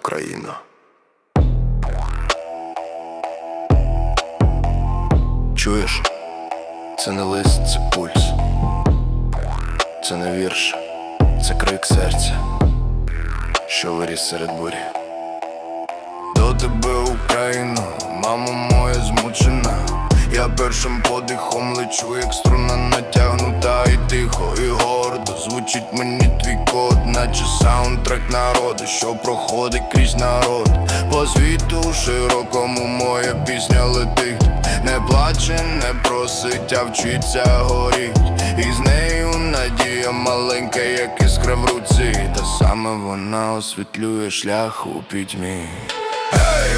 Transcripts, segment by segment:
Україно. Чуєш? Це не лист, це пульс. Це не вірш, це крик серця, що виріс серед бурі. До тебе Україно, мамо моя змучена. Я першим подихом лечу, як струна натягнута і тихо, і гордо звучить мені твій наче саундтрек народу, що проходить крізь народ. По світу широкому моя пісня летить, не плаче, не просить, а вчиться горіть. І з нею надія маленька, як іскра в руці, та саме вона освітлює шлях у пітьмі. Ей,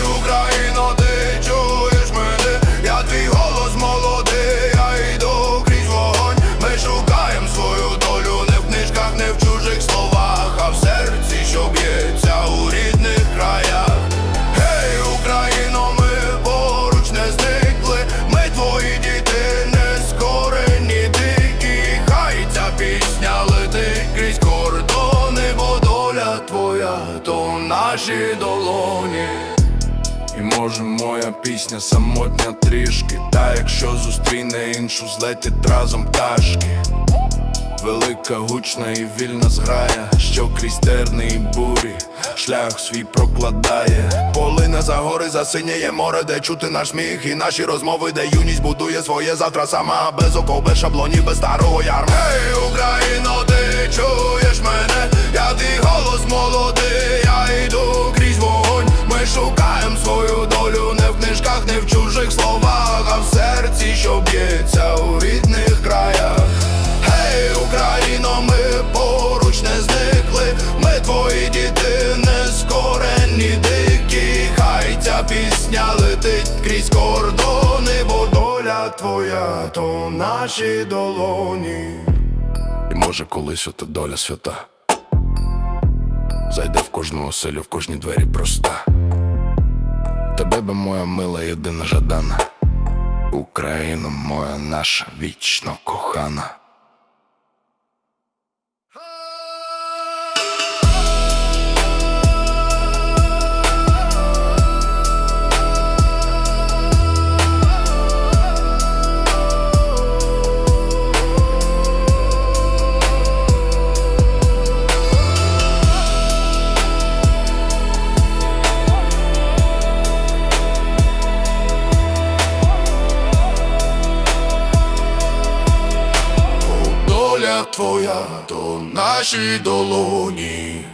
нашій долоні. І може моя пісня самотня трішки, та якщо зустріне іншу, злетять разом пташки. Велика, гучна і вільна зграя, що крізь терни і бурі, шлях свій прокладає. Полине за гори, засиняє море, де чути наш сміх і наші розмови, де юність будує своє завтра сама, без оков, без шаблонів, без старого ярма. Ей, Україно, ти чуєш Пісня летить крізь кордони, бо доля твоя, то в нашій долоні. І може колись ота доля свята Зайде в кожну оселю, в кожні двері проста. Тебе би моя мила єдина жадана, Україна моя наша вічно кохана. Доля твоя, то наші долоні.